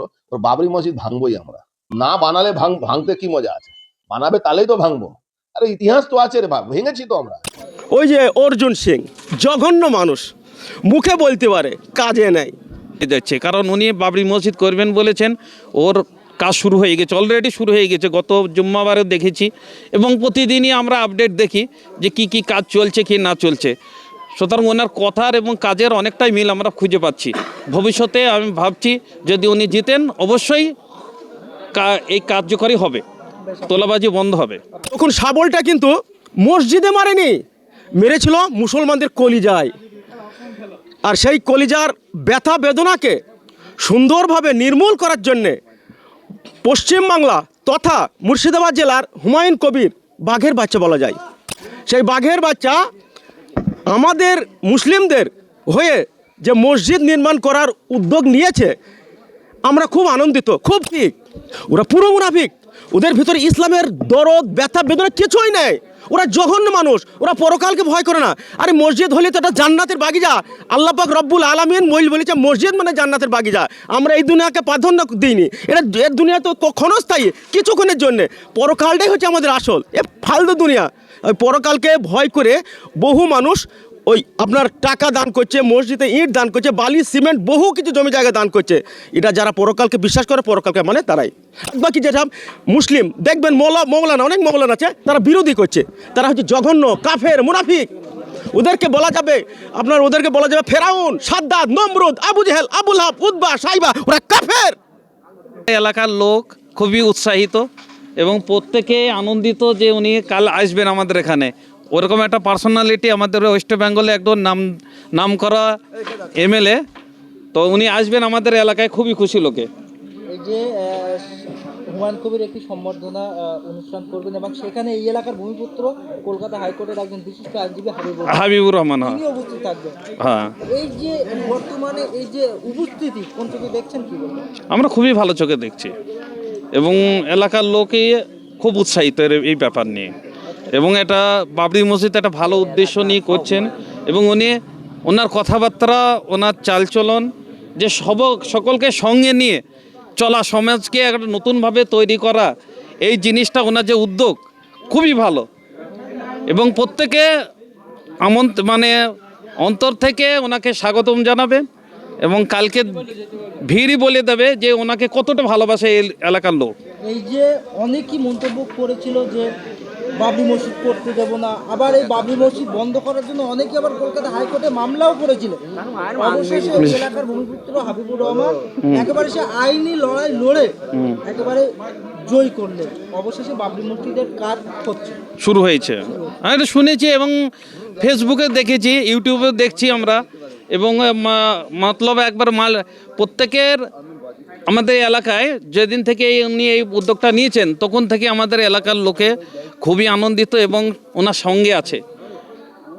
করো ওর বাবরি মসজিদ ভাঙবোই আমরা। না বানালে ভাঙ ভাঙতে কি মজা আছে? বানাবে তাহলেই তো ভাঙবো। আরে ইতিহাস তো আছে রে ভাগ ভেঙেছি তো আমরা। ওই যে অর্জুন সিং জঘন্য মানুষ। মুখে বলতে পারে কাজে নেই। যাচ্ছে কারণ উনি বাবরি মসজিদ করবেন বলেছেন ওর কাজ শুরু হয়ে গেছে অলরেডি শুরু হয়ে গেছে গত জুম্মাবারেও দেখেছি। এবং প্রতিদিনই আমরা আপডেট দেখি যে কি কি কাজ চলছে কি না চলছে। সুতরাং ওনার কথার এবং কাজের অনেকটাই মিল আমরা খুঁজে পাচ্ছি। ভবিষ্যতে আমি ভাবছি যদি উনি জিতেন, অবশ্যই এই কার্যকরী হবে। তোলাবাজি বন্ধ হবে। তখন শাবলটা কিন্তু মসজিদে মারেনি, মেরেছিল মুসলমানদের কলিজায়। আর সেই কলিজার ব্যথা বেদনাকে সুন্দরভাবে নির্মূল করার জন্যে পশ্চিমবাংলা তথা মুর্শিদাবাদ জেলার হুমায়ুন কবির বাঘের বাচ্চা বলা যায়। সেই বাঘের বাচ্চা আমাদের মুসলিমদের হয়ে যে মসজিদ নির্মাণ করার উদ্যোগ নিয়েছে, আমরা খুব আনন্দিত, খুব ঠিক ওরা পুরো মুনাফিক। ওদের ভিতরে ইসলামের দরদ, ব্যথা, বেদনা কিছুই নেই। ওরা জঘন্য মানুষ, ওরা পরকালকে ভয় করে না। আরে মসজিদ হলে তো এটা জান্নাতের বাগিজা আল্লাহ পাক রব্বুল আলমিন মইল বলেছে, মসজিদ মানে জান্নাতের বাগিজা আমরা এই দুনিয়াকে প্রাধান্য দিইনি। এটা এর দুনিয়া তো ক্ষণস্থায়ী কিছুক্ষণের জন্যে। পরকালটাই হচ্ছে আমাদের আসল। এ ফালতু দুনিয়া। ওই পরকালকে ভয় করে বহু মানুষ ওই আপনার টাকা দান করছে, মসজিদে ইট দান করছে, বালি, সিমেন্ট, বহু কিছু জমি জায়গা দান করছে। এটা যারা পরকালকে বিশ্বাস করে, পরকালকে মানে তারাই। বাকি যেটা মুসলিম, দেখবেন মৌলা মৌলানা, অনেক মৌলানা আছে, তারা বিরোধী করছে। তারা হচ্ছে জঘন্য, কাফের, মুনাফিক। ওদেরকে বলা যাবে, আপনার ওদেরকে বলা যাবে ফেরাউন সাদ্দাদ নমরুদ, আবু জেহেল, আবুল হাব উদ্বা সাইবা, ওরা কাফের। এলাকার লোক খুবই উৎসাহিত এবং প্রত্যেকে আনন্দিত যে উনি কাল আসবেন আমাদের এখানে। ওরকম একটা পার্সোনালিটি আমাদের ওয়েস্ট বেঙ্গলে একদম নাম নাম করা এমএলএ তো উনি আসবেন আমাদের এলাকায় খুবই খুশি লোকে। এই যে হুমায়ুন কবির একটি সম্বর্ধনা অনুষ্ঠান করবেন এবং সেখানে এই এলাকার ভূমিপুত্র কলকাতা হাইকোর্টের একজন বিশিষ্ট আইনজীবী হাবিবুর রহমান, হাবিবুর রহমান হ্যাঁ। তিনি উপস্থিত থাকবেন। হ্যাঁ। এই যে বর্তমানে এই যে উপস্থিতি কোন চোখে দেখছেন কি আমরা খুবই ভালো চোখে দেখছি। এবং এলাকার লোকে খুব উৎসাহিত এই ব্যাপার নিয়ে। এবং এটা বাবরি মসজিদ একটা ভালো উদ্দেশ্য নিয়ে করছেন এবং উনি, ওনার কথাবার্তা, ওনার চালচলন, যে সব, সকলকে সঙ্গে নিয়ে চলা সমাজকে একটা নতুনভাবে তৈরি করা, এই জিনিসটা ওনার যে উদ্যোগ, খুবই ভালো। এবং প্রত্যেকে আমন্ত মানে অন্তর থেকে ওনাকে স্বাগতম জানাবে এবং কালকে ভিড়ই বলে দেবে যে ওনাকে কতটা ভালোবাসে এই এলাকার লোক। এই যে অনেকই মন্তব্য করেছিল যে বাবরি মসজিদ করতে দেবো না। আবার এই বাবরি মসজিদ বন্ধ করার জন্য অনেকে আবার কলকাতা হাইকোর্টে মামলাও করেছিল। অবশেষে এলাকার ভূমিপুত্র হাবিবুর রহমান একেবারে সে আইনি লড়াই লড়ে একেবারে জয় করলেন। অবশেষে বাবরি মসজিদের কাজ হচ্ছে। শুরু হয়েছে। আমি এটা শুনেছি এবং ফেসবুকে দেখেছি ইউটিউবে দেখছি আমরা। এবং মতলব একবার মাল প্রত্যেকের আমাদের এলাকায় যেদিন থেকে উনি এই উদ্যোগটা নিয়েছেন, তখন থেকে আমাদের এলাকার লোকে খুবই আনন্দিত এবং ওনার সঙ্গে আছে।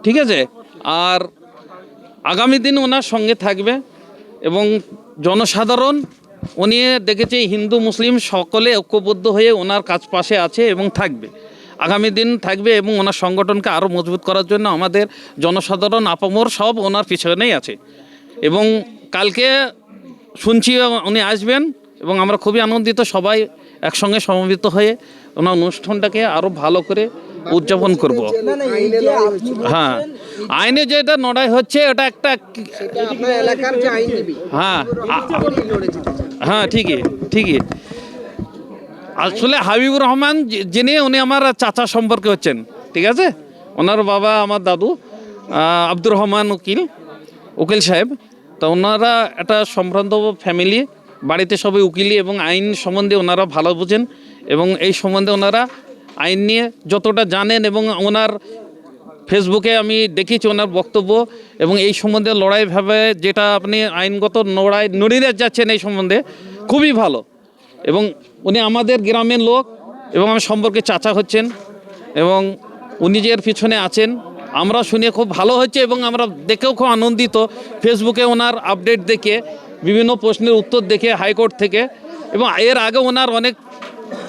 ঠিক আছে? আর আগামী দিন ওনার সঙ্গে থাকবে এবং জনসাধারণ, উনি দেখেছে হিন্দু, মুসলিম সকলে ঐক্যবদ্ধ হয়ে ওনার কাছ পাশে আছে এবং থাকবে। আগামী দিন থাকবে এবং ওনার সংগঠনকে আরও মজবুত করার জন্য আমাদের জনসাধারণ, আপামর সব ওনার পিছনেই আছে। এবং কালকে শুনছি উনি আসবেন এবং আমরা খুবই আনন্দিত, সবাই একসঙ্গে সমবেত হয়ে ওনার অনুষ্ঠানটাকে আরও ভালো করে উদযাপন করব। হ্যাঁ। আইনে যেটা লড়াই হচ্ছে, এটা একটা হ্যাঁ হ্যাঁ ঠিকই ঠিকই। আসলে হাবিবুর রহমান যিনি, উনি আমার চাচা সম্পর্কে হচ্ছেন, ঠিক আছে? ওনার বাবা আমার দাদু আব্দুর রহমান উকিল উকিল সাহেব। তো ওনারা একটা সম্ভ্রান্ত ফ্যামিলি বাড়িতে সবাই উকিলি এবং আইন সম্বন্ধে ওনারা ভালো বোঝেন এবং এই সম্বন্ধে ওনারা আইন নিয়ে যতটা জানেন এবং ওনার ফেসবুকে আমি দেখেছি ওনার বক্তব্য এবং এই সম্বন্ধে লড়াই ভাবে যেটা আপনি আইনগত লড়াই নড়িয়ে যাচ্ছেন এই সম্বন্ধে খুবই ভালো এবং উনি আমাদের গ্রামের লোক এবং আমার সম্পর্কে চাচা হচ্ছেন এবং উনি যে এর পিছনে আছেন আমরা শুনে খুব ভালো হচ্ছে এবং আমরা দেখেও খুব আনন্দিত। ফেসবুকে ওনার আপডেট দেখে, বিভিন্ন প্রশ্নের উত্তর দেখে হাইকোর্ট থেকে এবং এর আগে ওনার অনেক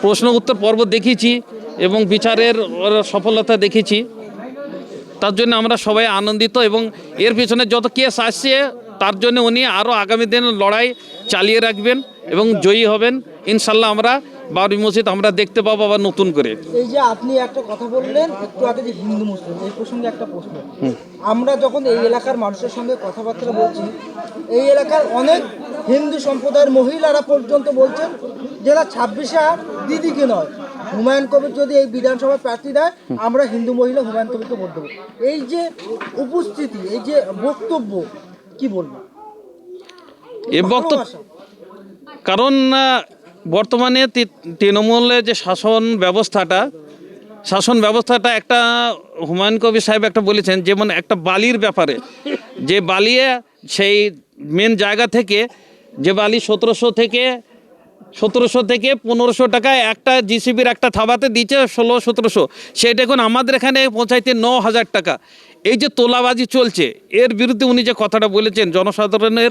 প্রশ্ন উত্তর পর্ব দেখেছি এবং বিচারের সফলতা দেখেছি তার জন্য আমরা সবাই আনন্দিত এবং এর পিছনে যত কেস আসছে, তার জন্য উনি আরও আগামী দিনে লড়াই চালিয়ে রাখবেন এবং জয়ী হবেন। ইনশাল্লাহ আমরা বাবরি মসজিদ আমরা দেখতে পাবো আবার নতুন করে। এই যে আপনি একটা কথা বললেন একটু আগে যে হিন্দু মুসলিম এই প্রসঙ্গে একটা প্রশ্ন। আমরা যখন এই এলাকার মানুষের সঙ্গে কথাবার্তা বলছি এই এলাকার অনেক হিন্দু সম্প্রদায়ের মহিলারা পর্যন্ত বলছেন যারা ছাব্বিশে দিদিকে নয়? হুমায়ুন কবির যদি এই বিধানসভা প্রার্থী দেয় আমরা হিন্দু মহিলা হুমায়ুন কবিরকে ভোট দেবো। এই যে উপস্থিতি এই যে বক্তব্য কি বলব এ বক্তব্য কারণ বর্তমানে তৃণমূলের যে শাসন ব্যবস্থাটা শাসন ব্যবস্থাটা একটা, হুমায়ুন কবির সাহেব একটা বলেছেন, যেমন একটা বালির ব্যাপারে। যে বালিয়ে সেই মেন জায়গা থেকে, যে বালি সতেরোশো থেকে সতেরোশো থেকে পনেরোশো টাকায় একটা জিসিবির একটা থাবাতে দিচ্ছে ষোলো, সতেরোশো। সেটা এখন আমাদের এখানে পৌঁছাইতে ন হাজার টাকা। এই যে তোলাবাজি চলছে, এর বিরুদ্ধে উনি যে কথাটা বলেছেন, জনসাধারণের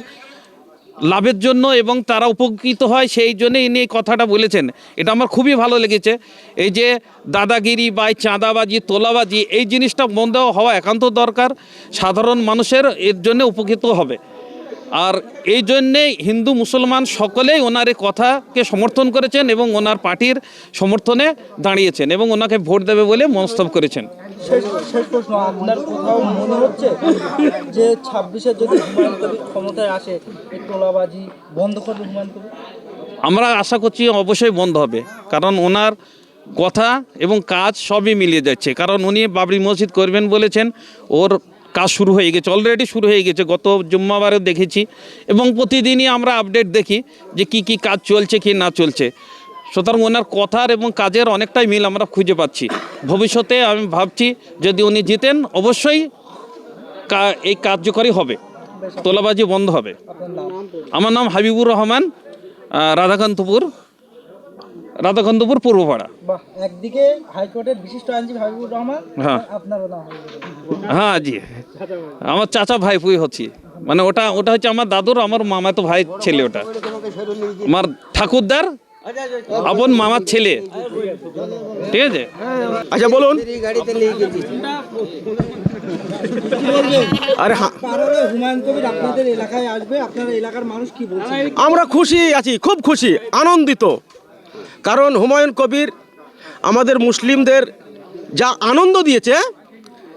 লাভের জন্য এবং তারা উপকৃত হয় সেই জন্য ইনি এই কথাটা বলেছেন। এটা আমার খুবই ভালো লেগেছে। এই যে দাদাগিরি বা চাঁদাবাজি, তোলাবাজি, এই জিনিসটা বন্ধ হওয়া একান্ত দরকার। সাধারণ মানুষের এর জন্য উপকৃত হবে। আর এই জন্যে হিন্দু মুসলমান সকলেই ওনার এই কথাকে সমর্থন করেছেন এবং ওনার পার্টির সমর্থনে দাঁড়িয়েছেন এবং ওনাকে ভোট দেবে বলে মনস্তব করেছেন। আমরা আশা করছি অবশ্যই বন্ধ হবে। কারণ ওনার কথা এবং কাজ সবই মিলিয়ে যাচ্ছে। কারণ উনি বাবরি মসজিদ করবেন বলেছেন, ওর কাজ শুরু হয়ে গেছে অলরেডি শুরু হয়ে গেছে। গত জুম্মাবারে দেখেছি। এবং প্রতিদিনই আমরা আপডেট দেখি যে কি কি কাজ চলছে কি না চলছে। সুতরাং ওনার কথার এবং কাজের অনেকটাই মিল আমরা খুঁজে পাচ্ছি। ভবিষ্যতে আমি ভাবছি যদি উনি জিতেন অবশ্যই এই কার্যকরী হবে। তোলাবাজি বন্ধ হবে। আমার নাম হাবিবুর রহমান রাধাকান্তপুর রাধাকান্তপুর পূর্বপাড়া। একদিকে হাইকোর্টের বিশিষ্ট আইনজীবী হাবিবুর রহমান হ্যাঁ। আপনারও নাম হ্যাঁ জি। আমার চাচা ভাই পুই হচ্ছি। মানে ওটা ওটা হচ্ছে আমার দাদুর আমার মামাতো ভাই ছেলে ওটা। আমার ঠাকুরদার আপন মামার ছেলে। ঠিক আছে? আচ্ছা বলুন। আরে আমরা খুশি আছি, খুব খুশি, আনন্দিত। কারণ হুমায়ুন কবির আমাদের মুসলিমদের যা আনন্দ দিয়েছে,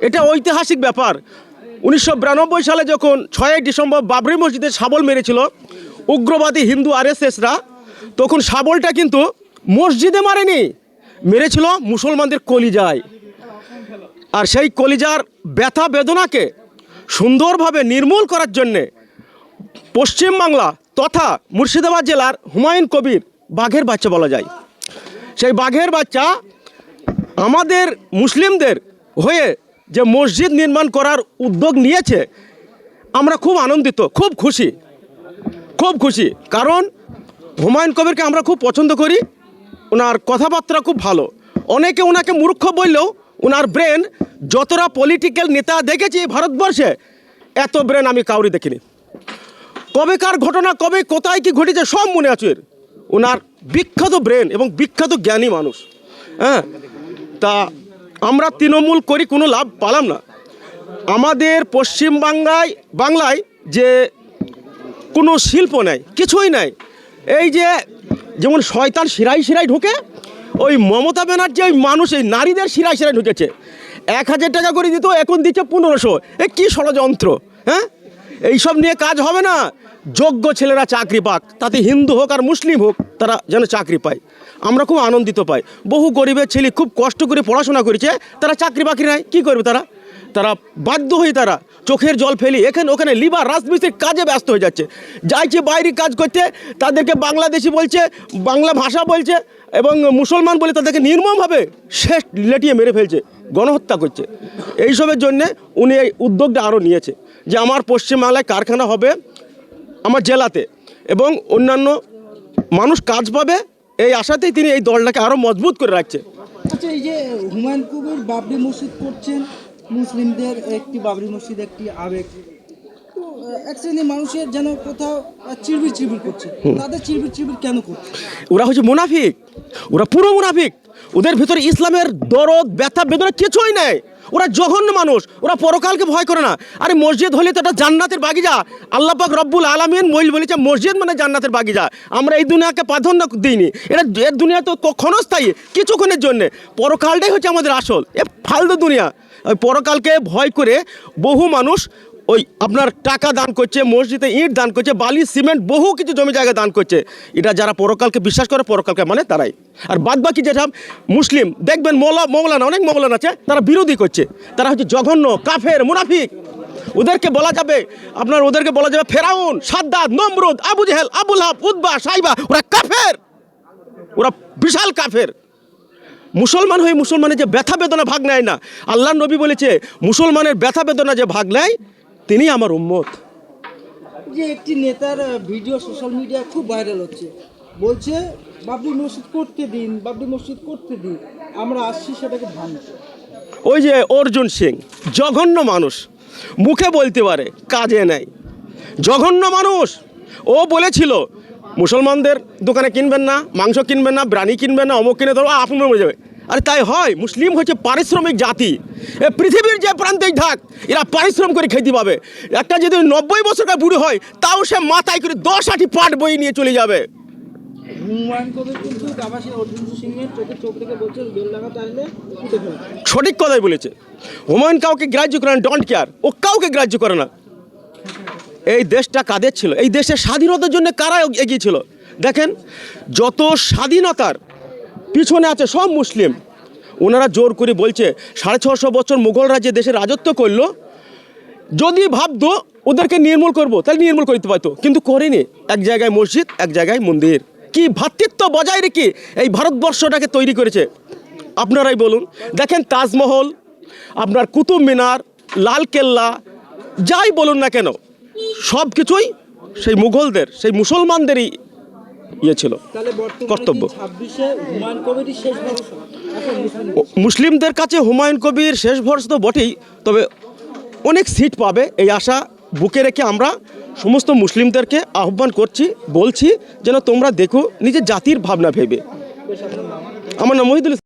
এটা ঐতিহাসিক ব্যাপার। উনিশশো বিরানব্বই সালে যখন ছয়ই ডিসেম্বর বাবরি মসজিদে শাবল মেরেছিল, উগ্রবাদী হিন্দু আরএসএসরা তখন শাবলটা কিন্তু মসজিদে মারেনি, মেরেছিল মুসলমানদের কলিজায়। আর সেই কলিজার ব্যথা বেদনাকে সুন্দরভাবে নির্মূল করার জন্যে পশ্চিমবাংলা তথা মুর্শিদাবাদ জেলার হুমায়ুন কবির বাঘের বাচ্চা বলা যায়। সেই বাঘের বাচ্চা আমাদের মুসলিমদের হয়ে যে মসজিদ নির্মাণ করার উদ্যোগ নিয়েছে, আমরা খুব আনন্দিত, খুব খুশি খুব খুশি। কারণ হুমায়ুন কবিরকে আমরা খুব পছন্দ করি। ওনার কথাবার্তা খুব ভালো। অনেকে ওনাকে মূর্খ বললেও ওনার ব্রেন যতটা পলিটিক্যাল নেতা দেখেছি ভারতবর্ষে, এত ব্রেন আমি কাউরি দেখিনি। কবেকার ঘটনা, কবে কোথায় কি ঘটেছে, সব মনে আছে। ওনার বিখ্যাত ব্রেন এবং বিখ্যাত জ্ঞানী মানুষ। হ্যাঁ? তা আমরা তৃণমূল করি, কোনো লাভ পালাম না। আমাদের পশ্চিমবাংলায় বাংলায় বাংলায় যে কোনো শিল্প নাই, কিছুই নাই। এই যে যেমন শয়তান শিরাই শিরাই ঢুকে, ওই মমতা ব্যানার্জি, ওই মানুষ, এই নারীদের শিরাই শিরাই ঢুকেছে। এক হাজার টাকা করে দিত, এখন দিচ্ছে পনেরোশো। এ কী ষড়যন্ত্র হ্যাঁ? এইসব নিয়ে কাজ হবে না। যোগ্য ছেলেরা চাকরি পাক, তাতে হিন্দু হোক আর মুসলিম হোক, তারা যেন চাকরি পায়। আমরা খুব আনন্দিত পাই। বহু গরিবের ছেলে খুব কষ্ট করে পড়াশোনা করেছে, তারা চাকরি বাকরি নাই, কী করবে তারা? তারা বাধ্য হয়ে তারা চোখের জল ফেলি। এখানে ওখানে লিভার রাজমিস্ত্রির কাজে ব্যস্ত হয়ে যাচ্ছে। যাইছে বাইরে কাজ করতে, তাদেরকে বাংলাদেশি বলছে, বাংলা ভাষা বলছে, এবং মুসলমান বলে তাদেরকে নির্মমভাবে শেষ লেটিয়ে মেরে ফেলছে, গণহত্যা করছে। এইসবের জন্যে উনি এই উদ্যোগটা আরও নিয়েছে, যে আমার পশ্চিমবাংলায় কারখানা হবে আমার জেলাতে, এবং অন্যান্য মানুষ কাজ পাবে, এই আশাতেই তিনি এই দলটাকে আরও মজবুত করে রাখছে। আচ্ছা এই যে হুমায়ুন কবির বাবরি মসজিদ করছেন মুসলিমদের একটি বাবরি মসজিদ একটি আবেগ। এক শ্রেণির মানুষের যেন কোথাও আহ, চিরবির চিরবির করছে তাদের চিরবির চিরবির কেন করছে? ওরা হচ্ছে মুনাফিক। ওরা পুরো মুনাফিক। ওদের ভিতরে ইসলামের দরদ ব্যথা বেদনা কিছুই নেই। ওরা জঘন্য মানুষ, ওরা পরকালকে ভয় করে না। আরে মসজিদ হলে তো এটা জান্নাতের বাগিজা আল্লাহ পাক রব্বুল আলমিন মহিল বলেছে, মসজিদ মানে জান্নাতের বাগিজা আমরা এই দুনিয়াকে প্রাধান্য দিইনি। এটা এর দুনিয়া তো ক্ষণস্থায়ী কিছুক্ষণের জন্যে। পরকালটাই হচ্ছে আমাদের আসল। এ ফালতু দুনিয়া। ওই পরকালকে ভয় করে বহু মানুষ ওই আপনার টাকা দান করছে, মসজিদে ইট দান করছে, বালি, সিমেন্ট, বহু কিছু জমি জায়গা দান করছে। এটা যারা পরকালকে বিশ্বাস করে, পরকালকে মানে তারাই। আর বাদ বাকি যেটা মুসলিম, দেখবেন মৌলা, মৌলানা, অনেক মৌলানা আছে, তারা বিরোধী করছে। তারা হচ্ছে জঘন্য, কাফের, মুনাফিক। ওদেরকে বলা যাবে, আপনার ওদেরকে বলা যাবে ফেরাউন সাদ্দাদ নমরুদ, আবু জেহেল, আবুল হাব উদ্বা সাইবা, ওরা কাফের। ওরা বিশাল কাফের। মুসলমান হয়ে মুসলমানের যে ব্যথা বেদনা ভাগ নেয় না। আল্লাহ নবী বলেছে, মুসলমানের ব্যথা বেদনা যে ভাগ নেয় তিনি আমার উম্মত। যে একটি নেতার ভিডিও সোশ্যাল মিডিয়ায় খুব ভাইরাল হচ্ছে। বলছে বাবরি মসজিদ করতে দিন বাবরি মসজিদ করতে দিন আমরা আসছি সেটাকে ভাঙতে। ওই যে অর্জুন সিং জঘন্য মানুষ। মুখে বলতে পারে কাজে নেই। জঘন্য মানুষ। ও বলেছিল মুসলমানদের দোকানে কিনবেন না মাংস কিনবেন না ব্রানি কিনবেন না অমুক কিনে ধরো আপনি মরে যাবে আরে তাই হয় মুসলিম হচ্ছে পারিশ্রমিক জাতি। এ পৃথিবীর যে প্রান্তেই থাক এরা পারিশ্রম করে খেতে পাবে। একটা যদি নব্বই বছরকার বুড়ো হয় তাও সে মাথায় করে দশ আটি পাট বই নিয়ে চলে যাবে। সঠিক কথাই বলেছে। হুমায়ুন কাউকে গ্রাহ্য করে না ডোন্ট কেয়ার ও কাউকে গ্রাহ্য করে না। এই দেশটা কাদের ছিল? এই দেশের স্বাধীনতার জন্য কারা এগিয়ে ছিল? দেখেন যত স্বাধীনতার পিছনে আছে সব মুসলিম। ওনারা জোর করে বলছে, সাড়ে ছশো বছর মুঘলরা যে দেশে রাজত্ব করল, যদি ভাবতো ওদেরকে নির্মূল করব, তাহলে নির্মূল করতে পারতো। কিন্তু করেনি। এক জায়গায় মসজিদ, এক জায়গায় মন্দির। কি ভ্রাতৃত্ব বজায় রেখে এই ভারতবর্ষটাকে তৈরি করেছে? আপনারাই বলুন। দেখেন তাজমহল, আপনার কুতুব মিনার, লাল কেল্লা, যাই বলুন না কেন সব কিছুই সেই মুঘলদের, সেই মুসলমানদেরই ইয়ে ছিল কর্তব্য। মুসলিমদের কাছে হুমায়ুন কবির শেষ ভরসা তো বটেই তবে অনেক সিট পাবে এই আশা বুকে রেখে আমরা সমস্ত মুসলিমদেরকে আহ্বান করছি বলছি যেন তোমরা দেখো নিজের জাতির ভাবনা ভেবে আমার নাম মহিদুল।